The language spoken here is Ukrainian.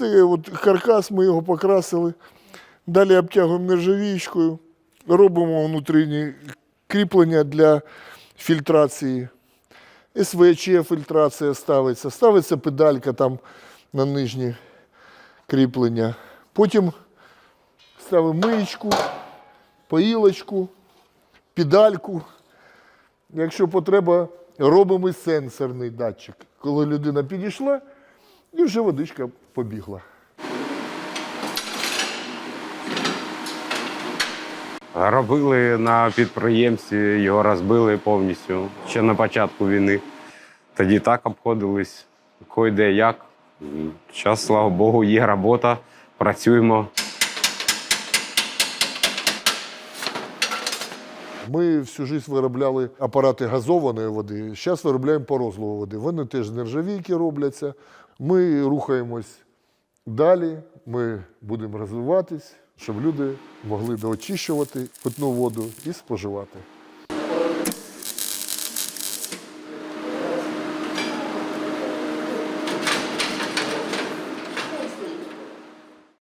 Це от каркас, ми його покрасили. Далі обтягуємо нержавіючкою, робимо внутрішні кріплення для фільтрації. СВЧ фільтрація ставиться, ставиться педалька там на нижні кріплення. Потім ставимо миєчку, поїлочку, педальку. Якщо потреба, робимо сенсорний датчик. Коли людина підійшла, і вже водичка побігла. Робили на підприємстві, його розбили повністю ще на початку війни. Тоді так обходились, кой-де як. Зараз, слава Богу, є робота, працюємо. Ми всю життя виробляли апарати газованої води. Зараз виробляємо порозливу води. Вони теж нержавійки робляться. Ми рухаємось далі. Ми будемо розвиватись, щоб люди могли доочищувати питну воду і споживати.